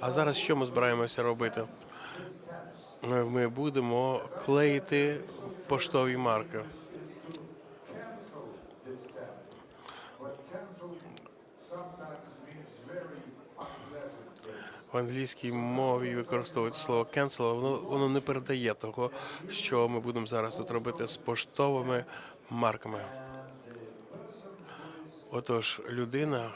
А зараз що ми збираємося робити? Ми- будемо клеїти поштові марки. В англійській мові використовують слово cancel, воно, воно не передає того, що ми будемо зараз тут робити з поштовими марками. Отож, людина,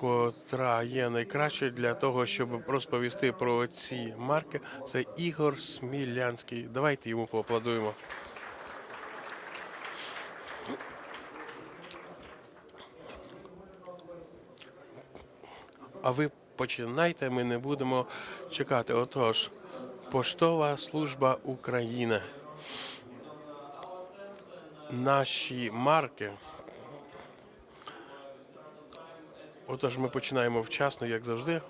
котра є найкращою для того, щоб розповісти про ці марки, це Ігор Смілянський. Давайте йому поаплодуємо. А ви починайте, ми не будемо чекати. Отож, Поштова служба України. Наші марки. Отож, ми починаємо вчасно, як завжди.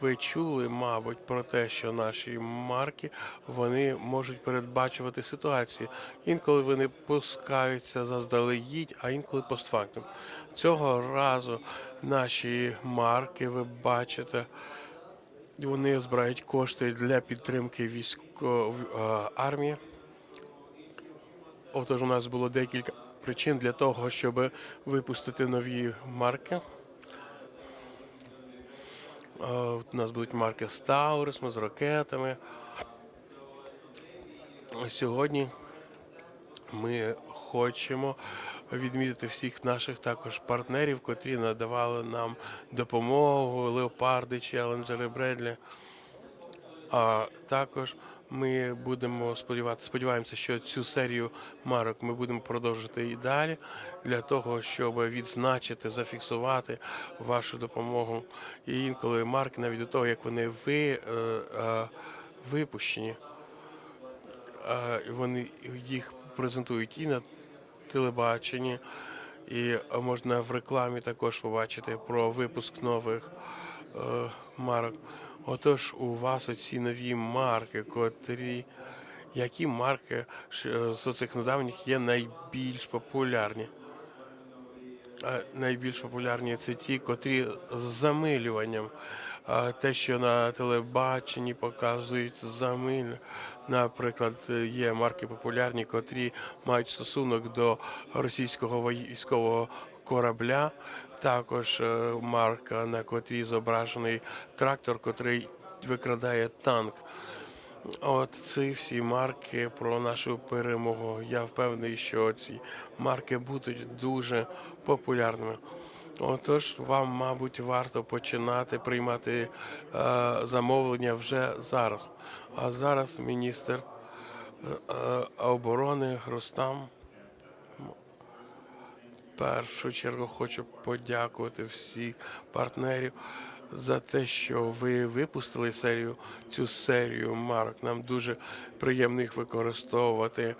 Ви чули, мабуть, про те, що наші марки вони можуть передбачувати ситуації. Інколи вони пускаються заздалегідь, а інколи постфактум. Цього разу наші марки, ви бачите, вони збирають кошти для підтримки військової армії. Отож, у нас було декілька причин для того, щоб випустити нові марки. Е, У нас будуть марки з Таурисом, з ракетами. Сьогодні ми хочемо відмітити всіх наших також партнерів, котрі надавали нам допомогу, Леопарди, Челенджери, Бредлі. А також ми будемо сподіватися, сподіваємося, що цю серію марок ми будемо продовжити і далі для того, щоб відзначити, зафіксувати вашу допомогу. І інколи марки, навіть до того, як вони ви, е, е, випущені, е, вони їх презентують і на телебаченні, і можна в рекламі також побачити про випуск нових марок. Отож, у вас оці нові марки, котрі. Які марки з оцих недавніх є найбільш популярні? Найбільш популярні це ті, котрі з замилюванням. Те, що на телебаченні показують замиль. Наприклад, є марки популярні, котрі мають стосунок до російського військового корабля. Також е, марка, на котрій зображений трактор, котрий викрадає танк. От ці всі марки про нашу перемогу. Я впевнений, що ці марки будуть дуже популярними. Отож, вам, мабуть, варто починати приймати е, замовлення вже зараз. А зараз міністр е, е, оборони Рустам. Першу чергу хочу подякувати всіх партнерів за те, що ви випустили серію цю серію марок. Нам дуже приємно їх використовувати,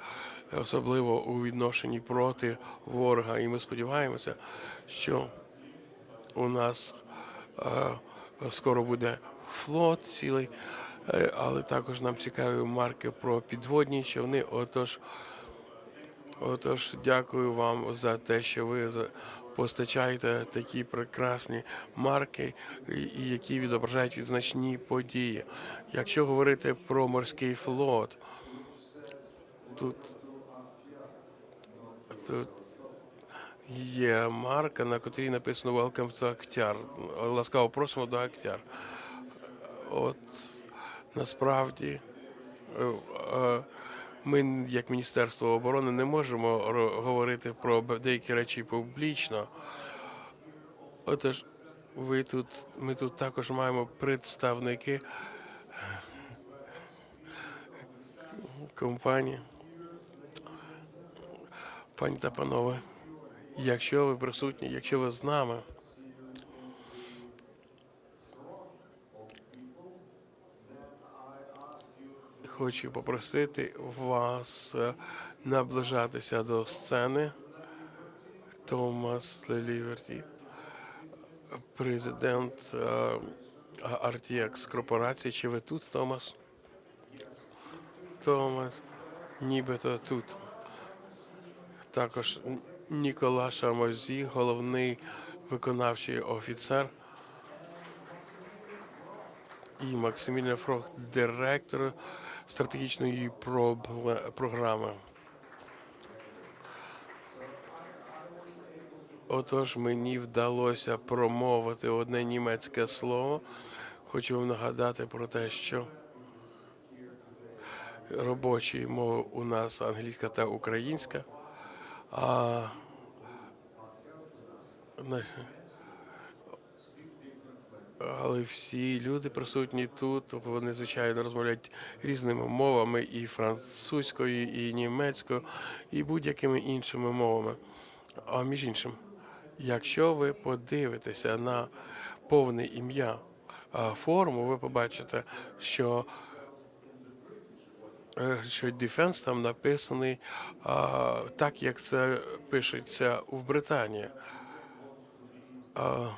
особливо у відношенні проти ворога. І ми сподіваємося, що у нас е, скоро буде флот цілий, е, але також нам цікаві марки про підводні човни. Отож. Отож, дякую вам за те, що ви постачаєте такі прекрасні марки, які відображають відзначні події. Якщо говорити про морський флот, тут, тут є марка, на котрій написано Welcome to Актяр. Ласкаво просимо до Актяр. От насправді. Ми, як Міністерство оборони, не можемо говорити про деякі речі публічно. Отож, ви тут, ми тут також маємо представники компанії. Пані та панове, якщо ви присутні, якщо ви з нами, хочу попросити вас е, наближатися до сцени. Томас Леліверті, президент е, RTX корпорації. Чи ви тут, Томас? Томас, нібито тут. Також Нікола Шамозі, головний виконавчий офіцер і Максиміліан Фрох, директор стратегічної програми. Отож, мені вдалося промовити одне німецьке слово. Хочу вам нагадати про те, що робочі мови у нас англійська та українська. А але всі люди присутні тут, вони звичайно розмовляють різними мовами і французькою, і німецькою, і будь-якими іншими мовами. А між іншим, якщо ви подивитеся на повне ім'я а, форуму, ви побачите, що е, що Defense там написаний а, так, як це пишеться в Британії. А,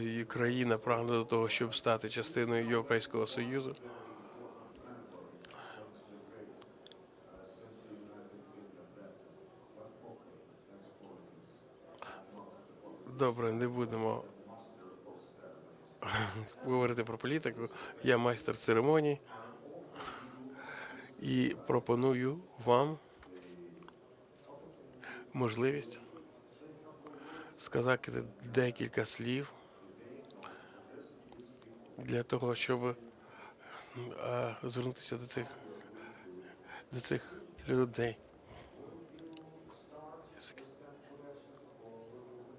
і країна прагне до того, щоб стати частиною Європейського Союзу. Добре, не будемо говорити про політику. Я майстер церемоній і пропоную вам можливість сказати декілька слів для того, щоб е, звернутися до цих, до цих людей.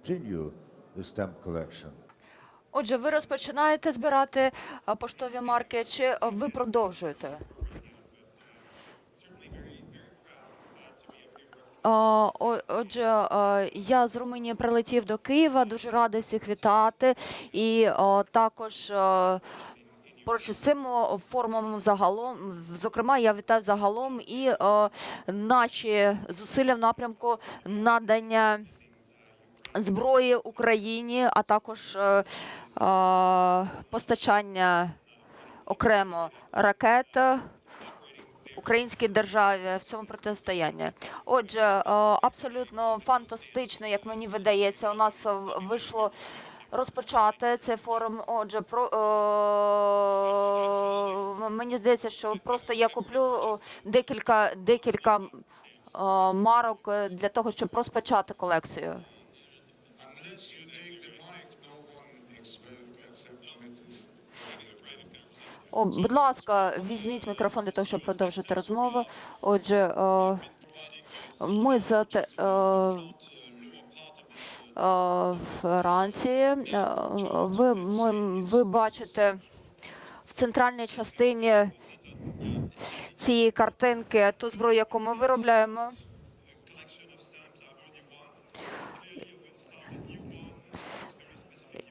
continue the stamp collection. Отже, ви розпочинаєте збирати поштові марки, чи ви продовжуєте? А, о- Отже, я з Румунії прилетів до Києва, дуже радий всіх вітати. І також а, поруч із цим форумом загалом, зокрема, я вітаю загалом і наші зусилля в напрямку надання зброї Україні, а також е, е, постачання окремо ракет українській державі в цьому протистоянні. Отже, е, абсолютно фантастично, як мені видається, у нас вийшло. Розпочати цей форум. Отже, про е, мені здається, що просто я куплю декілька декілька е, марок для того, щоб розпочати колекцію. О, будь ласка, візьміть мікрофон для того, щоб продовжити розмову. Отже, е, ми з те- е, е, Франції. Е, Ви, ви бачите в центральній частині цієї картинки ту зброю, яку ми виробляємо.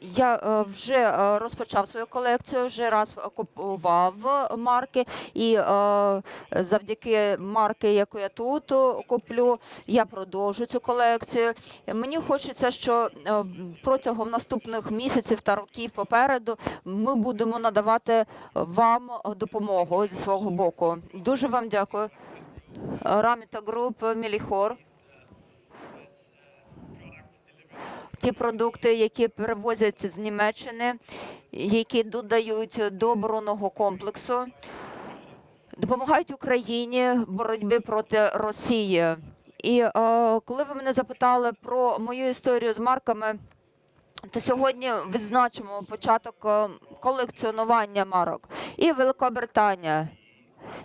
Я е, вже е, розпочав свою колекцію, вже раз купував марки, і е, завдяки марки, яку я тут е, куплю, я продовжу цю колекцію. Мені хочеться, що е, протягом наступних місяців та років попереду ми будемо надавати вам допомогу зі свого боку. Дуже вам дякую. Раміта Груп Міліхор. Ті продукти, які перевозять з Німеччини, які додають до оборонного комплексу, допомагають Україні в боротьбі проти Росії. І е, коли ви мене запитали про мою історію з марками, то сьогодні відзначимо початок е, колекціонування марок і Великобританія.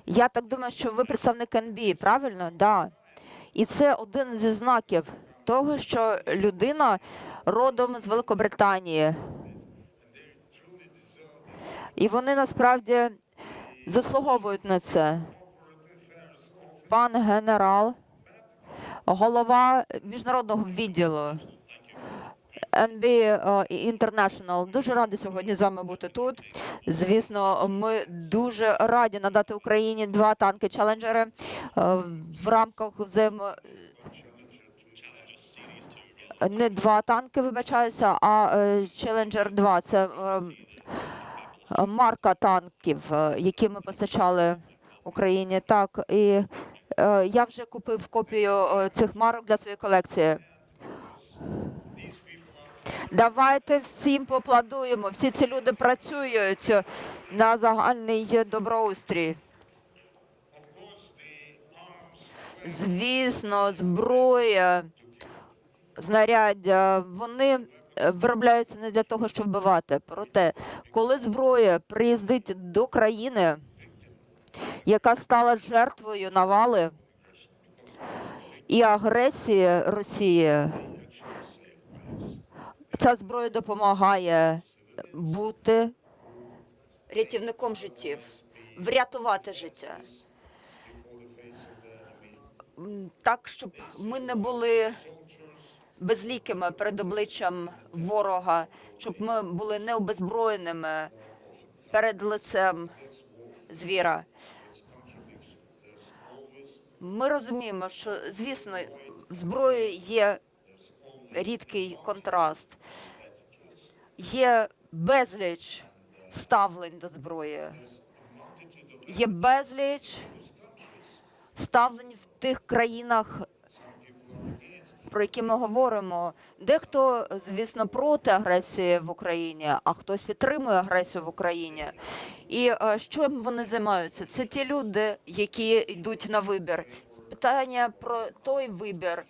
Я так думаю, що ви представник НБ, правильно? Да. І це один зі знаків того, що людина родом з Великобританії. І вони насправді заслуговують на це. Пан генерал, голова міжнародного відділу NB International. Дуже радий сьогодні з вами бути тут. Звісно, ми дуже раді надати Україні два танки челенджери е, в рамках взаємо. Не два танки, вибачаюся, а Challenger 2. Це е, марка танків, е, які ми постачали Україні. Так, і е, я вже купив копію цих марок для своєї колекції. Давайте всім поаплодуємо. Всі ці люди працюють на загальний доброустрій. Звісно, зброя, знаряддя, вони е, виробляються не для того, щоб вбивати. Проте, коли зброя приїздить до країни, яка стала жертвою навали і агресії Росії, ця зброя допомагає бути рятівником життів, врятувати життя. Так, щоб ми не були безлікими перед обличчям ворога, щоб ми були необезброєними перед лицем звіра. Ми розуміємо, що звісно в зброї є рідкий контраст, є безліч ставлень до зброї, є безліч ставлень в тих країнах, про які ми говоримо. Дехто, звісно, проти агресії в Україні, а хтось підтримує агресію в Україні. І е, що вони займаються? Це ті люди, які йдуть на вибір. Питання про той вибір,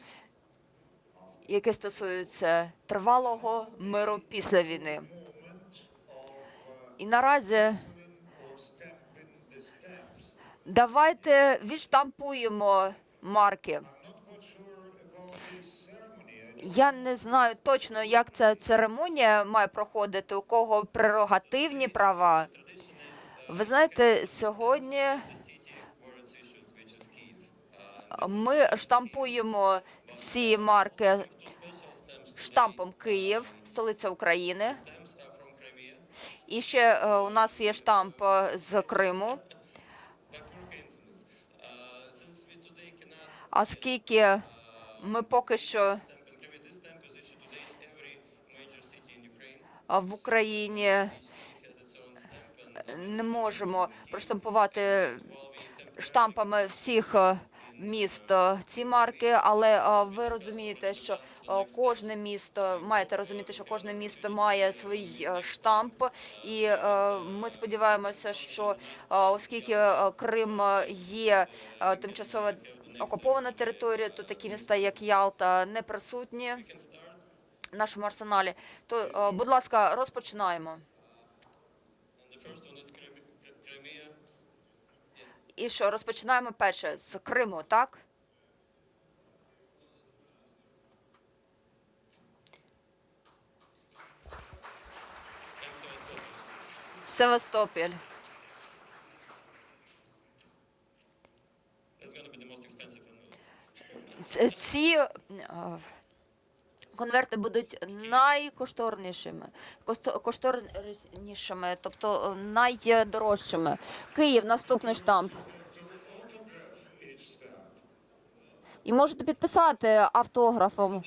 який стосується тривалого миру після війни. І наразі давайте відштампуємо марки. Я не знаю точно, як ця церемонія має проходити, у кого прерогативні права. Ви знаєте, сьогодні ми штампуємо ці марки штампом Київ, столиця України. І ще е, у нас є штамп е, з Криму. А скільки ми поки що в Україні не можемо проштампувати штампами всіх е, міст е, ці марки, але е, ви розумієте, що е, кожне місто маєте розуміти, що кожне місто має свій е, штамп, і е, ми сподіваємося, що е, оскільки е, Крим е, є е, тимчасово окупована територія, то такі міста, як Ялта, не присутні нашому арсеналі. То, е, будь ласка, розпочинаємо. І що, розпочинаємо перше з Криму, так? Севастополь. Ц- Ці конверти будуть найкошторнішими, кошторнішими, тобто е, найдорожчими. Київ, наступний штамп. І можете підписати автографом.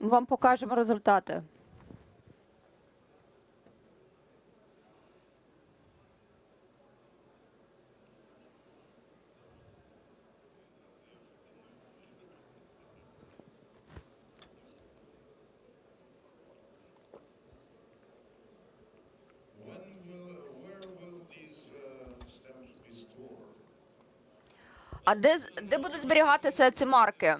Вам покажемо результати. А де, де будуть зберігатися ці марки?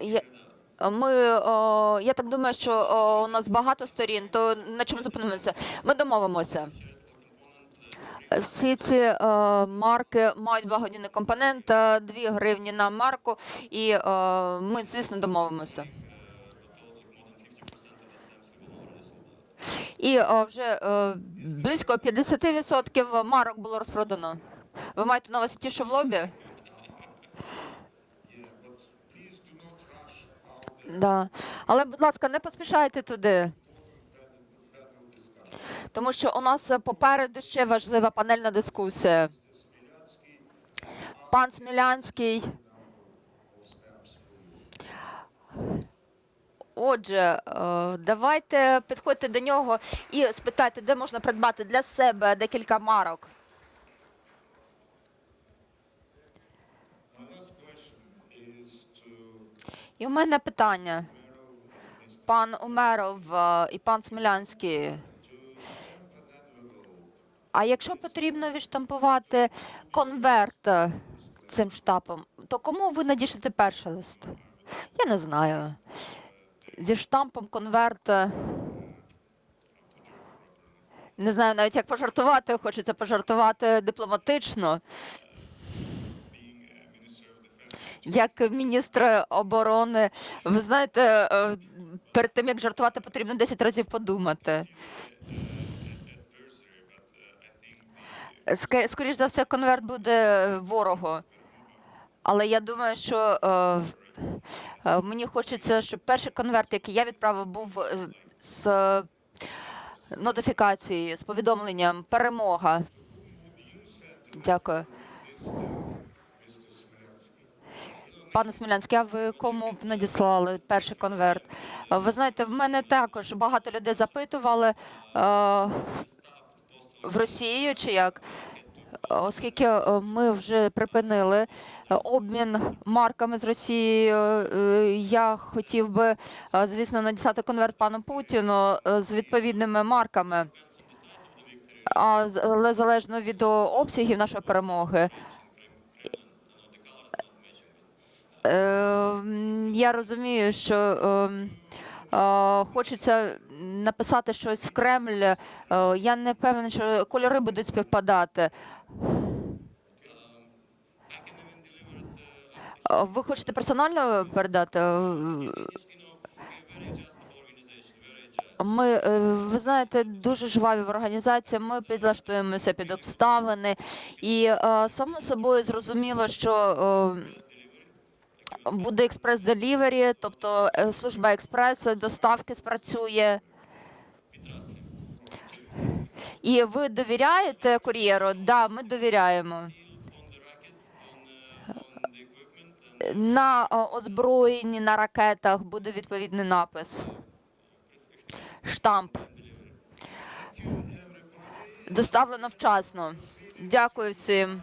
Я, Ми, о, я так думаю, що о, у нас багато сторін, то на чому зупинимося? Ми домовимося. Всі ці е, марки мають благодійний компонент, е, 2 гривні на марку, і е, ми, звісно, домовимося. І е, вже е, близько 50% марок було розпродано. Ви маєте на увазі ті, що в лобі? Да. Але, будь ласка, не поспішайте туди. Тому що у нас попереду ще важлива панельна дискусія. Пан Смілянський. Отже, е, давайте підходьте до нього і спитайте, де можна придбати для себе декілька марок. І у мене питання. Пан Умеров е, і пан Смілянський. А якщо потрібно відштампувати конверт е, цим штампом, то кому ви надішлете перший лист? Я не знаю. Зі штампом конверт. е, Не знаю навіть як пожартувати, хочеться пожартувати дипломатично. Як міністр оборони, ви знаєте, е, перед тим як жартувати, потрібно 10 разів подумати. Ска- Скоріш за все, конверт буде ворогу. Але я думаю, що е, мені хочеться, щоб перший конверт, який я відправив, був е, з е, нотифікацією, з повідомленням перемога. Дякую. Пане Смілянський, а ви кому б надіслали перший конверт? Е, Ви знаєте, в мене також багато людей запитували е, в Росію чи як, оскільки е, ми вже припинили е, обмін марками з Росією. е, Я хотів би, е, звісно, надіслати конверт пану Путіну е, з відповідними марками. Але залежно від обсягів нашої перемоги. Е, Я розумію, що е, хочеться написати щось в Кремль. Е, Я не певна, що кольори будуть співпадати. Ви хочете персонально передати? Ми, е, ви знаєте, дуже жваві в організації. Ми підлаштуємося під обставини, і е, само собою зрозуміло, що е, буде експрес-делівері, тобто служба експрес доставки спрацює. І ви довіряєте кур'єру? Да, ми довіряємо. На е, озброєнні на ракетах буде відповідний напис. Штамп. Доставлено вчасно. Дякую всім.